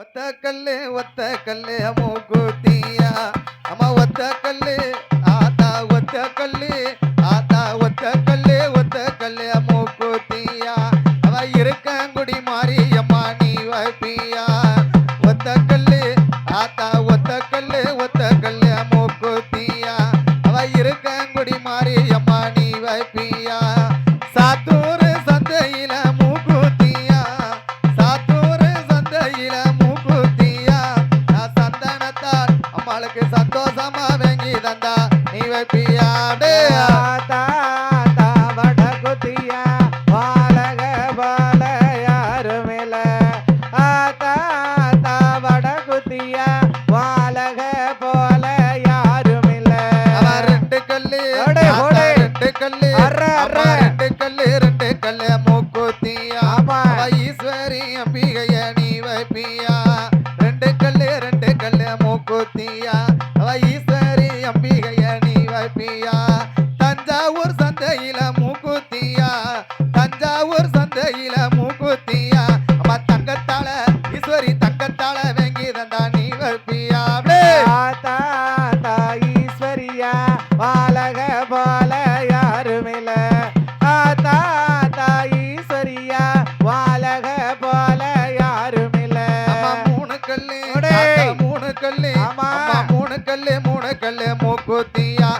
ಒತ್ತ ಕಲ್ಲೆ ಒತ್ತ ಕಲ್ಲೆ ಮೂಗುತಿಯ ಅಮ್ಮ ಒತ್ತ ಕಲ್ಲೆ அழக போல யாருமில்ல. ஆத்தா தாயி சரியா வாழக போல யாருமில்ல. மூணு கல்லு மூணு கல்லு. மூணு கல்லு மூணு கல்லு மூக்குத்தியா.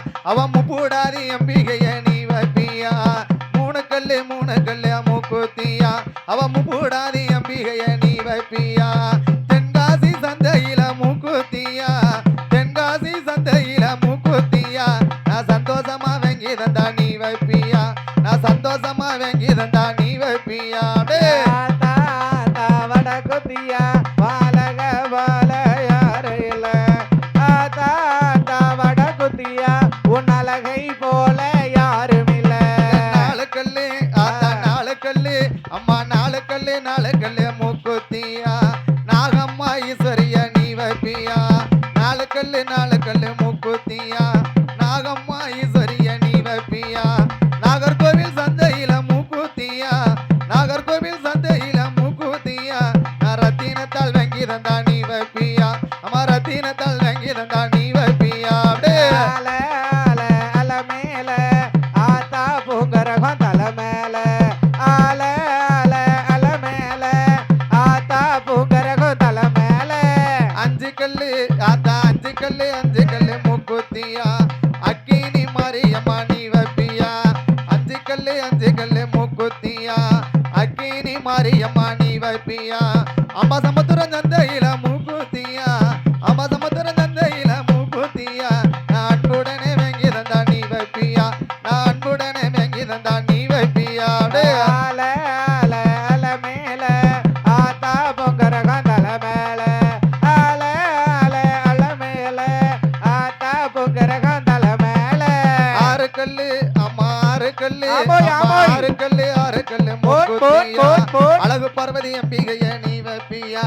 அழகு பார்வதி அம்பிகைய நீ வப்பியா?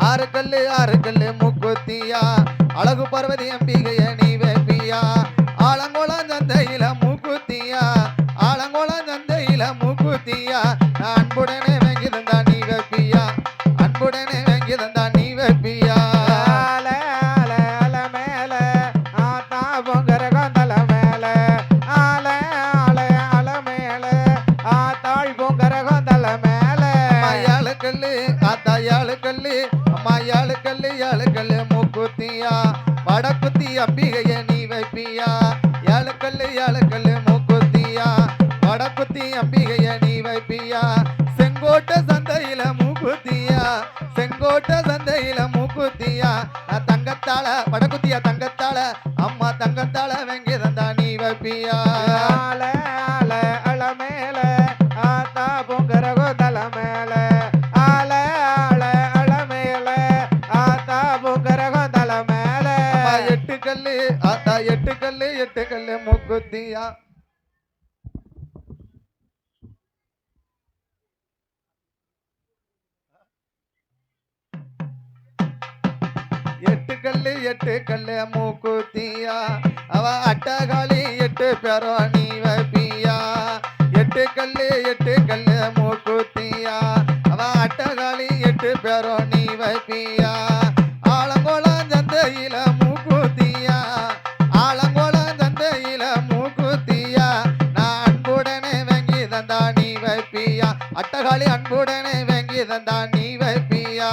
ஆறு கல்லு ஆறு கல்லு முக்குத்தியா. அழகு பார்வதி அம்பிகைய நீ வப்பியா? ஆலங்கோளம் சந்தையில மூக்குத்தியா? ஆலங்கோளம் சந்தையில மூக்குத்தியா? வடக்குத்தி அம்பிகைய நீ வைப்பியா? ஏழுக்கல்லு ஏழுக்கல்லு மூக்குத்தியா? வடக்குத்தி அம்பிகைய நீ வைப்பியா? செங்கோட்ட சந்தையில மூக்குத்தியா? செங்கோட்ட சந்தையில மூக்குத்தியா? தங்கத்தாழ வடக்குத்தியா தங்கத்தால அம்மா தங்கத்தால புத்தியா ah. எட்டு கல்லு எட்டு கல்லு மூக்குத்தியா. அவ அட்டகாளி எட்டு பெறோ நீ வைப்பியா எட்டு கல்லு எட்டு கல்லு மூக்குத்தியா. அவ அட்டகாளி எட்டு பெறோ நீ வைப்பியா அட்டகாலி அன்புடனே வாங்கி தந்தான் நீ வைப்பியா?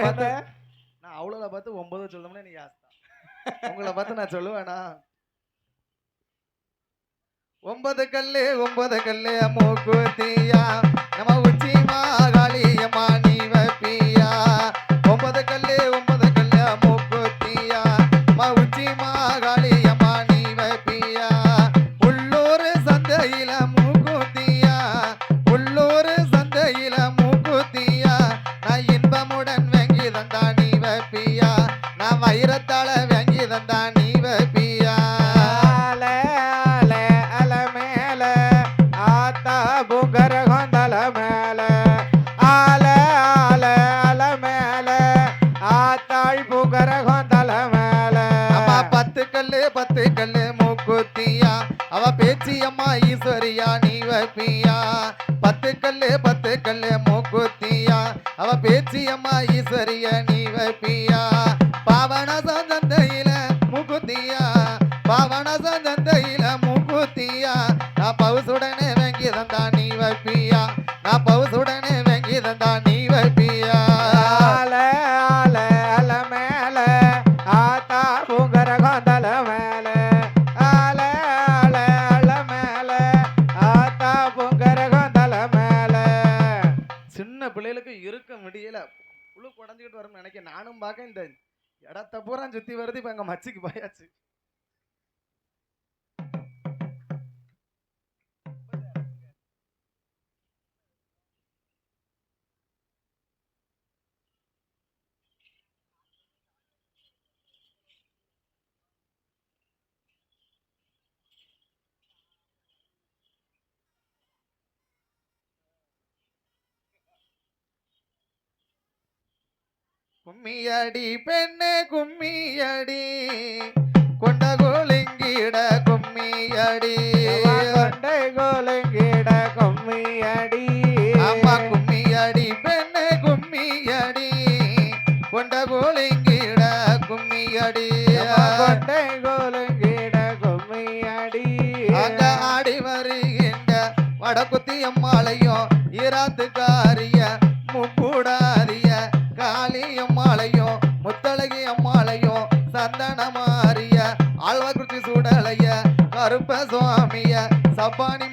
பார்த்து நான் அவ்வளோதான் பார்த்து ஒன்பதும் சொல்லணும்னா நீ ஆஸ்தா உங்களை பார்த்து நான் சொல்லுவேனா? ஒன்பது கல்லு ஒன்பது கல்லு மூக்குத்தியா நம்ம உச்சி மாகாளி அம்மா நீ வப்பியா. ஒன்பது கல்லு ஒன்பது கல்லு மூக்குத்தியா நம்ம உச்சி மாகாளி அம்மா நீ வப்பியா. உள்ளூர் சந்தையில மூக்குத்தியா உள்ளூர் சந்தையில மூக்குத்தியா நான் இன்பமுடன் வெங்கி தந்தா நீ வப்பியா. நான் வைரத்தால வெங்கி தந்தா sih sih. கும்மியடி பெண்ணே கும்மியடி. கொண்ட கோலங்கிட கும்மியடி. கொண்ட கோலங்கிட கும்மியடி. அம்மா கும்மியடி பெண்ணே கும்மியடி. கொண்ட கோலங்கிட கும்மியடி. கொண்ட கோலங்கிட கும்மியடி. அங்க ஆடி வருகின்ற வடக்குத்தி அம்மாளையும் ஈராத்துக்காரிய முக்கூடாரிய காளியம் சந்தன மாறிய ஆழ்வாக்குறிச்சி சுடலைய கருப்ப சுவாமிய சப்பானி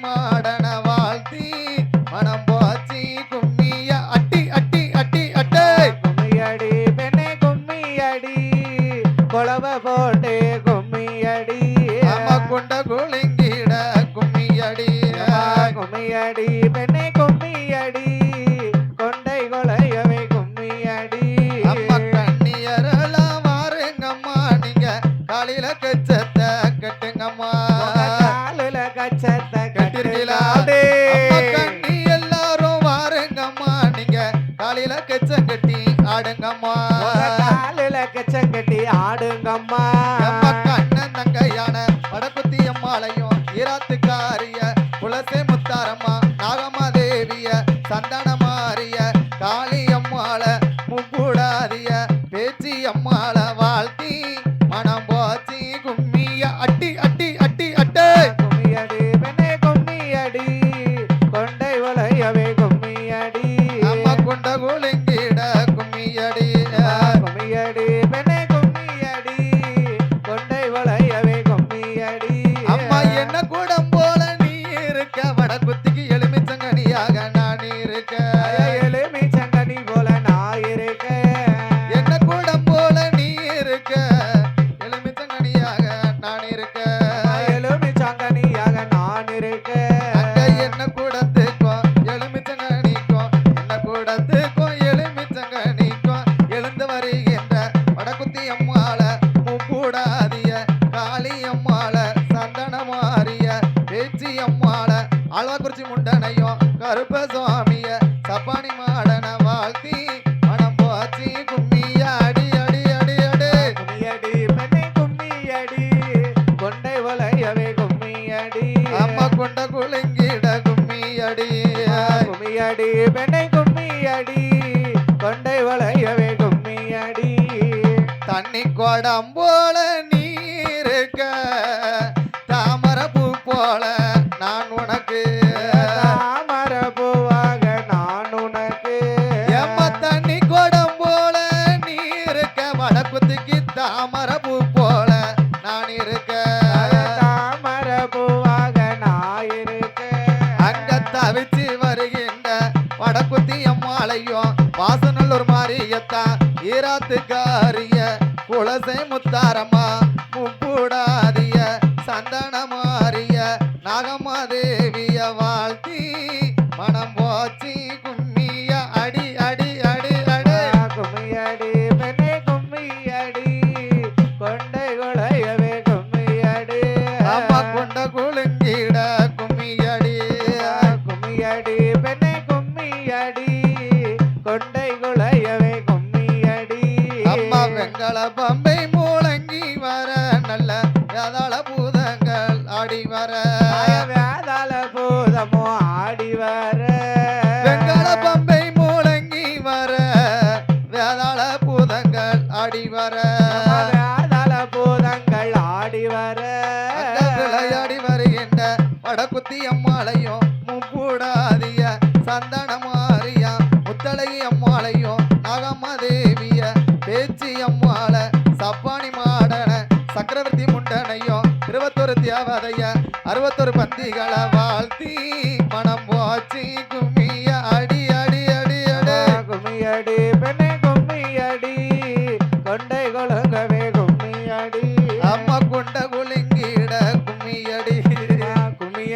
காலில கச்சங்கட்டி ஆடுங்கம்மா. கும்மியடி அம்மா கொண்ட குலுங்கிட கும்மியடி கும்மியடி பெண்ணை கும்மியடி கொண்டை வளையவே கும்மியடி தண்ணி குடம் போல நீருக்க முத்தா ஈராத்துக்காரிய குலசை முத்தாரம்மா.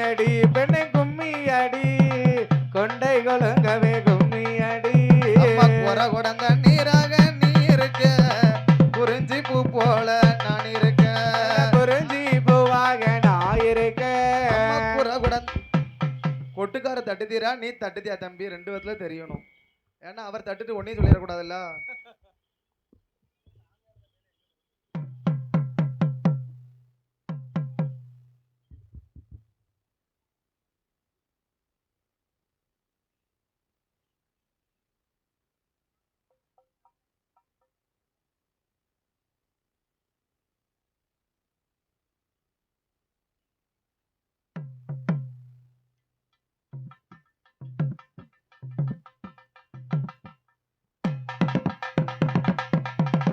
கும்மியடி பெண்ணை கும்மியடி கொண்டை கொழுங்கவே கும்மியடி. அம்மா குற குடந்த நீராக நீ இருக்க குறிஞ்சி பூ போல நான் இருக்க. குறிஞ்சி பூவாக நான் இருக்க. குற குடன் கொட்டுக்கார தட்டுத்தீரா நீ தட்டுத்தியா தம்பி? ரெண்டு விதத்துல தெரியணும். ஏன்னா அவர் தட்டுட்டு ஒன்னையும் சொல்லிடக்கூடாதுல்ல?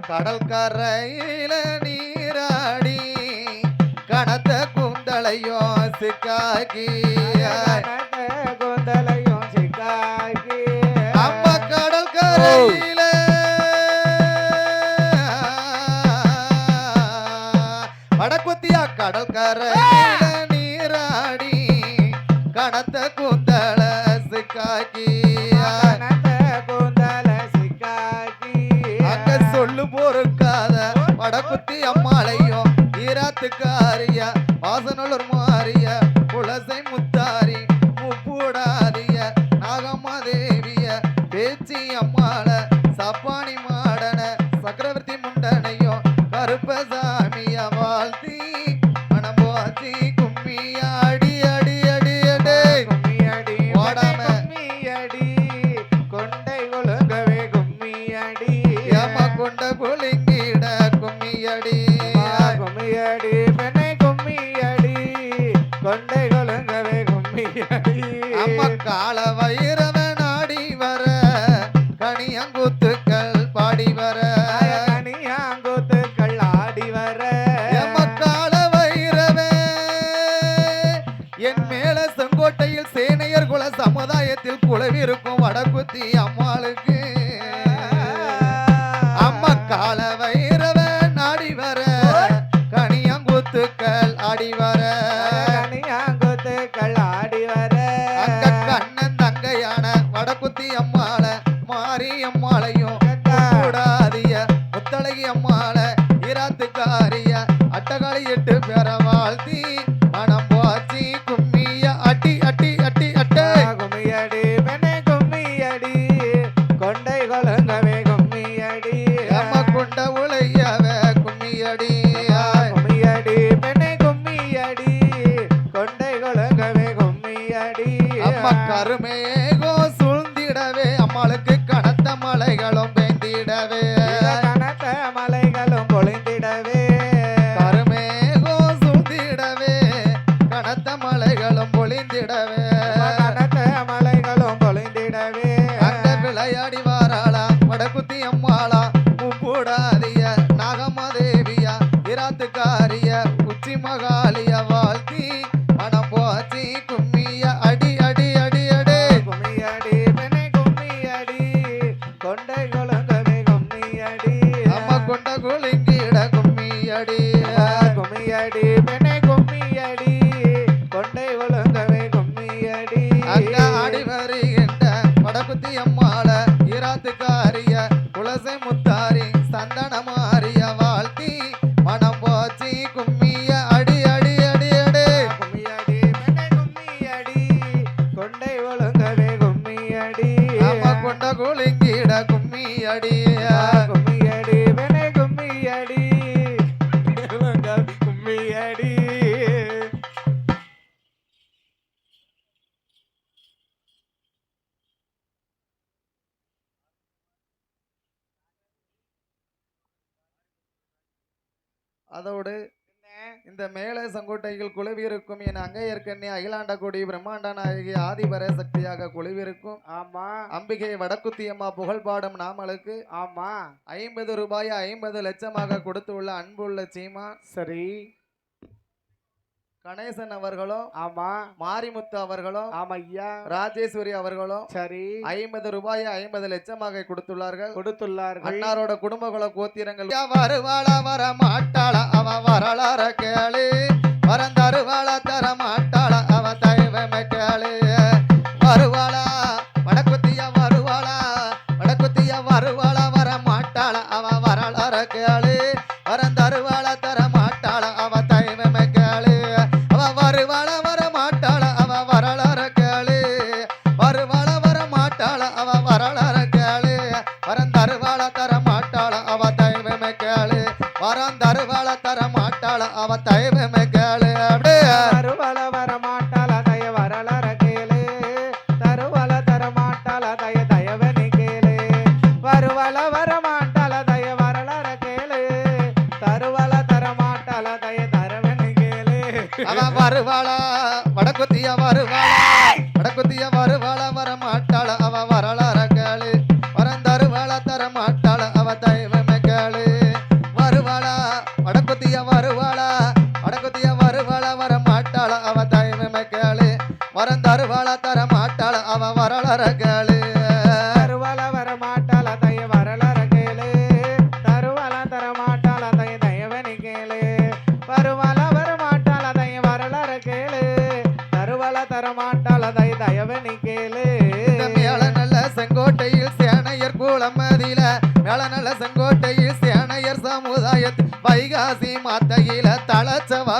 கடல் கரையில நீராடி கனத்த குந்தளையோ சிக்காக்கி. கூந்தலையும் சிக்காக்கி. அம்மா கடல் கரையில வடக்குத்தியா அங்க போருக்காத வடக்குத்தி அம்மாளையும் ஈராத்துக்காரிய வாசனூர் மாறிய குலசை அம்மா கால வைரவ நாடி வர கனியங்குத்துக்கள் பாடி வர கனியாங்குத்துக்கள் ஆடி வர எம்ம கால வைரவ என் மேல செங்கோட்டையில் சேனையர் குல சமுதாயத்தில் குலவிருக்கும் வடக்குத்தி அம்மாளுக்கு எட்டு பேர வாழ்த்தி மனம் போச்சி கும்மிய அட்டி அட்டி அட்டி அட்டை கும்மியடி பெண்ணை கும்மியடி. கொண்டை கொழுங்கவே கும்மியடி. ஏம கொண்ட உளையவ கும்மியடி. கும்மியடி பெண்ணை கும்மியடி. கொண்டை கொழுங்கவே கும்மியடி. அம்மா கருமேகோ போடாதே கொண்ட குலுங்கிட கும்மி அடி கும்மி அடி வெனே கும்மி அடி கும்மி அடி. அதோடு இந்த மேல சங்கோட்டையில் குழுவிருக்கும் என் அங்கையர்கண்ணி அகிலாண்ட கொடி பிரம்மாண்ட நாயகி ஆதிபர சக்தியாக குழுவிருக்கும் ஆமா. அம்பிகை வடக்குத்தியம்மா புகழ் பாடும் நாமளுக்கு ஆமா. ஐம்பது ரூபாய் ஐம்பது லட்சமாக கொடுத்துள்ள அன்புள்ள சீமா சரி. கணேசன் அவர்களோ ஆமா. மாரிமுத்து அவர்களும் ஆமா ஐயா ராஜேஸ்வரி அவர்களும் சரி. ஐம்பது ரூபாய் ஐம்பது லட்சமாக கொடுத்துள்ளார்கள். கொடுத்துள்ளார்கள். அன்னாரோட குடும்ப குல கோத்திரங்கள் வருவாளா வர மாட்டாளா அவ வரலாற கேளு. வரந்தருவாளா தர மாட்டாளா அவ தெய்வமே கேளு. வருவாளா கேளு வரம் தருவாள தர மாட்டாள அவ தயவு கேளு அப்படியே.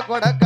ಕೊಡಕ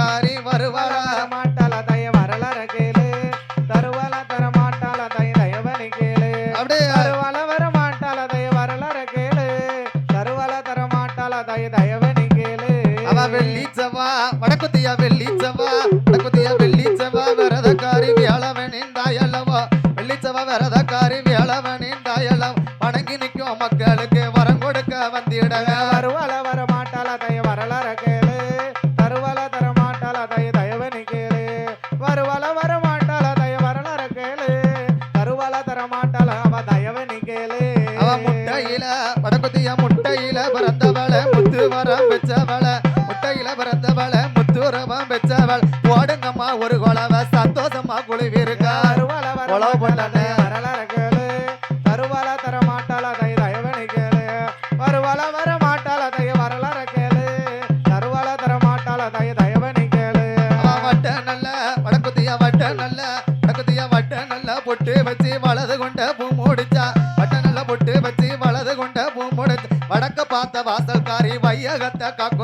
வலது கொண்ட பூ முடிச்சா? பட்ட நல்ல பொட்டு வச்சு வலது கொண்ட பூ முடிச்சு. வடக்க பார்த்த வாசல்காரி வையகத்தை காக்கும்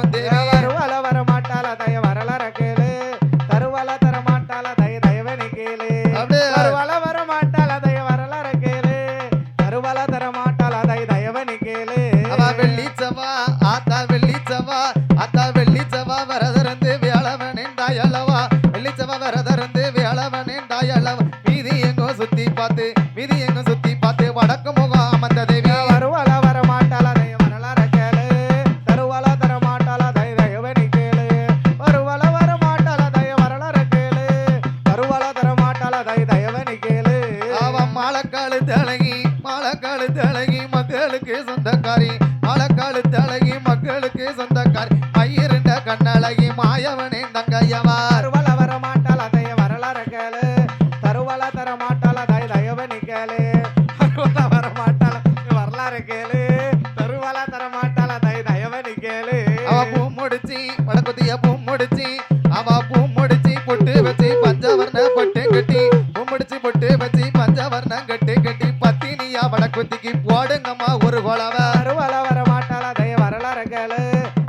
பொட்டு வச்சு பஞ்சவர்ணம் கட்டி கட்டி பத்தினியா வடக்குத்திக்கு போடுங்கம்மா ஒரு குழவ தருவல வரமாட்டால தய வரலாற கேளு.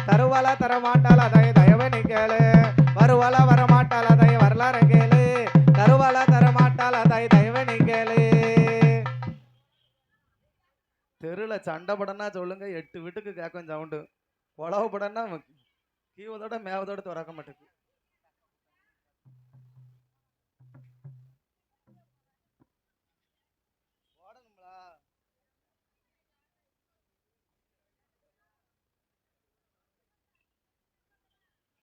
தருவல தரமாட்டால தய தயவனி கேளு. வருவல வரமாட்டால தய வரலாற கேளு. தருவல தரமாட்டால தய தயவனி கேளு. தெருல சண்டை படனா சொல்லுங்க எட்டு வீட்டுக்கு கேட்கும் சவுண்டு. குழவு படனா கீவதோட மேவதோட திறக்க மாட்டேங்குது.